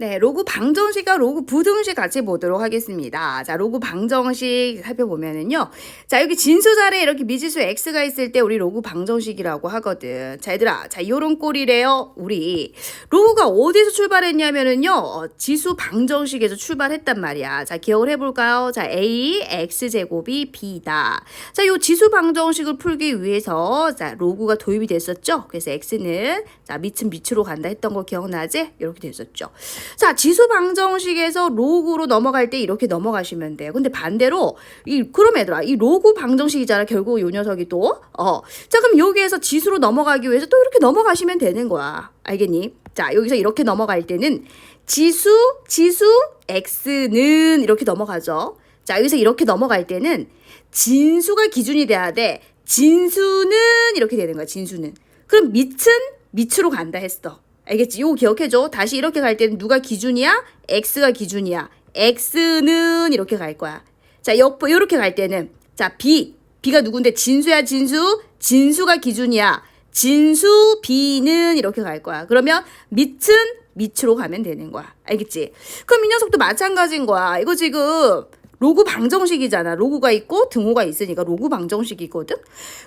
네, 로그 방정식과 로그 부등식 같이 보도록 하겠습니다. 자, 로그 방정식 살펴보면은요. 자, 여기 진수 자리에 이렇게 미지수 x가 있을 때 우리 로그 방정식이라고 하거든. 자, 얘들아. 자, 요런 꼴이래요. 우리 로그가 어디서 출발했냐면은요. 어, 지수 방정식에서 출발했단 말이야. 자, 기억을 해 볼까요? 자, a x 제곱이 b다. 자, 요 지수 방정식을 풀기 위해서 자, 로그가 도입이 됐었죠. 그래서 x는 자, 밑은 밑으로 간다 했던 거 기억나지? 이렇게 됐었죠. 자, 지수 방정식에서 로그로 넘어갈 때 이렇게 넘어가시면 돼요. 근데 반대로 이 그럼 얘들아, 이 로그 방정식이잖아. 결국 요 녀석이 또 어. 자, 그럼 여기에서 지수로 넘어가기 위해서 또 이렇게 넘어가시면 되는 거야. 알겠니? 자, 여기서 이렇게 넘어갈 때는 지수 지수 x는 이렇게 넘어가죠. 자, 여기서 이렇게 넘어갈 때는 진수가 기준이 돼야 돼. 진수는 이렇게 되는 거야. 진수는. 그럼 밑은 밑으로 간다 했어. 알겠지? 이거 기억해줘. 다시 이렇게 갈 때는 누가 기준이야? x가 기준이야. x는 이렇게 갈 거야. 자, 역, 이렇게 갈 때는 자, b. b가 누군데? 진수야, 진수. 진수가 기준이야. 진수 b는 이렇게 갈 거야. 그러면 밑은 밑으로 가면 되는 거야. 알겠지? 그럼 이 녀석도 마찬가지인 거야. 이거 지금 로그 방정식이잖아. 로그가 있고 등호가 있으니까 로그 방정식이거든.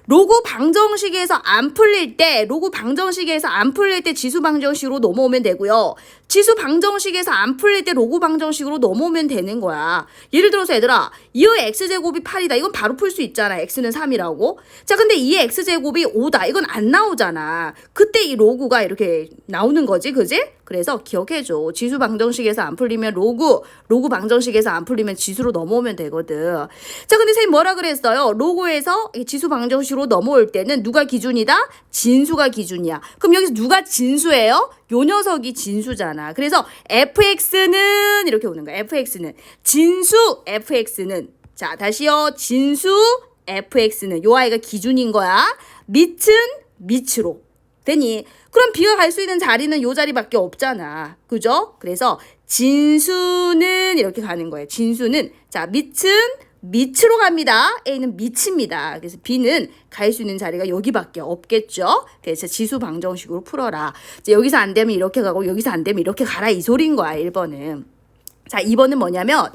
로그 방정식에서 안 풀릴 때, 로그 방정식에서 안 풀릴 때 지수 방정식으로 넘어오면 되고요. 지수 방정식에서 안 풀릴 때 로그 방정식으로 넘어오면 되는 거야. 예를 들어서 얘들아, 2의 x제곱이 8이다. 이건 바로 풀 수 있잖아. x는 3이라고. 자, 근데 2의 x제곱이 5다. 이건 안 나오잖아. 그때 이 로그가 이렇게 나오는 거지. 그지? 그래서 기억해 줘. 지수 방정식에서 안 풀리면 로그, 로그 방정식에서 안 풀리면 지수로 넘어 오면 되거든. 자, 근데 선생님 뭐라 그랬어요? 로그에서 이 지수 방정식으로 넘어올 때는 누가 기준이다? 진수가 기준이야. 그럼 여기서 누가 진수예요? 요 녀석이 진수잖아. 그래서 fx는 이렇게 오는 거야. fx는 진수 fx는 자, 다시요. 진수 fx는 요 아이가 기준인 거야. 밑은 밑으로. 되니? 그럼 B가 갈 수 있는 자리는 요 자리밖에 없잖아. 그죠? 그래서 진수는 이렇게 가는 거예요. 진수는 자, 밑은 밑으로 갑니다. A는 밑입니다. 그래서 B는 갈 수 있는 자리가 여기밖에 없겠죠. 그래서 지수 방정식으로 풀어라. 이제 여기서 안 되면 이렇게 가고 여기서 안 되면 이렇게 가라 이 소리인 거야. 1번은. 자, 2번은 뭐냐면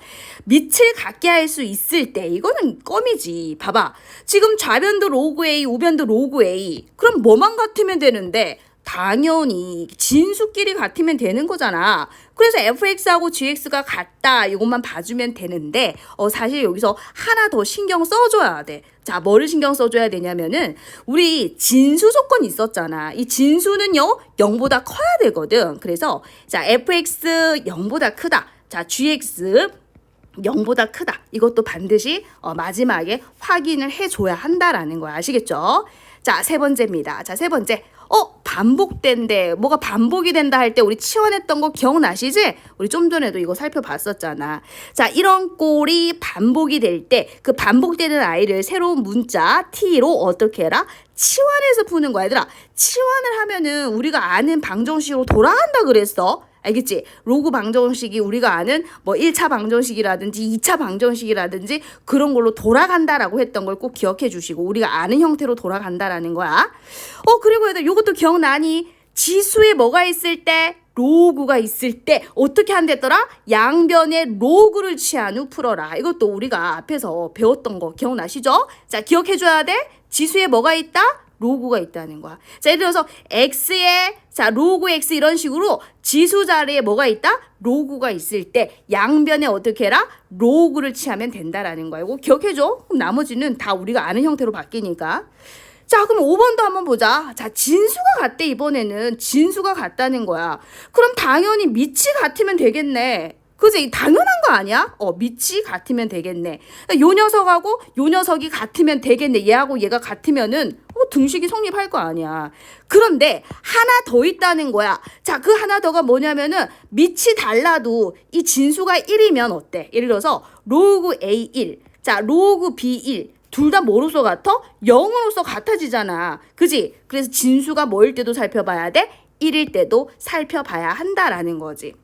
밑을 갖게 할 수 있을 때 이거는 껌이지. 봐봐. 지금 좌변도 로그 A, 우변도 로그 A. 그럼 뭐만 같으면 되는데 당연히 진수끼리 같으면 되는 거잖아. 그래서 fx하고 gx가 같다. 이것만 봐주면 되는데 어 사실 여기서 하나 더 신경 써줘야 돼. 자, 뭐를 신경 써줘야 되냐면은 우리 진수 조건 있었잖아. 이 진수는요 0보다 커야 되거든. 그래서 자 fx 0보다 크다. 자 gx 0보다 크다. 이것도 반드시 어, 마지막에 확인을 해줘야 한다라는 거야. 아시겠죠? 자, 세 번째입니다. 자, 세 번째. 어, 반복된대. 뭐가 반복이 된다 할 때 우리 치환했던 거 기억나시지? 우리 좀 전에도 이거 살펴봤었잖아. 자, 이런 꼴이 반복이 될 때 그 반복되는 아이를 새로운 문자 t로 어떻게 해라? 치환해서 푸는 거야, 얘들아. 치환을 하면은 우리가 아는 방정식으로 돌아간다 그랬어. 알겠지? 로그 방정식이 우리가 아는 뭐 1차 방정식이라든지 2차 방정식이라든지 그런 걸로 돌아간다라고 했던 걸 꼭 기억해 주시고 우리가 아는 형태로 돌아간다라는 거야. 어, 그리고 얘들 요것도 기억나니? 지수에 뭐가 있을 때 로그가 있을 때 어떻게 한댔더라? 양변에 로그를 취한 후 풀어라. 이것도 우리가 앞에서 배웠던 거 기억나시죠? 자, 기억해 줘야 돼. 지수에 뭐가 있다? 로그가 있다는 거야. 자, 예를 들어서 x에 자, 로그 x 이런 식으로 지수 자리에 뭐가 있다? 로그가 있을 때 양변에 어떻게 해라? 로그를 취하면 된다라는 거야. 이거 기억해 줘. 그럼 나머지는 다 우리가 아는 형태로 바뀌니까. 자, 그럼 5번도 한번 보자. 자, 진수가 같대, 이번에는. 진수가 같다는 거야. 그럼 당연히 밑이 같으면 되겠네. 그지? 당연한 거 아니야? 어, 밑이 같으면 되겠네. 요 녀석하고 요 녀석이 같으면 되겠네. 얘하고 얘가 같으면은 어, 등식이 성립할 거 아니야. 그런데 하나 더 있다는 거야. 자, 그 하나 더가 뭐냐면은 밑이 달라도 이 진수가 1이면 어때? 예를 들어서 로그 A1, 자, 로그 B1. 둘 다 뭐로서 같아? 0으로서 같아지잖아. 그지? 그래서 진수가 뭐일 때도 살펴봐야 돼? 1일 때도 살펴봐야 한다라는 거지.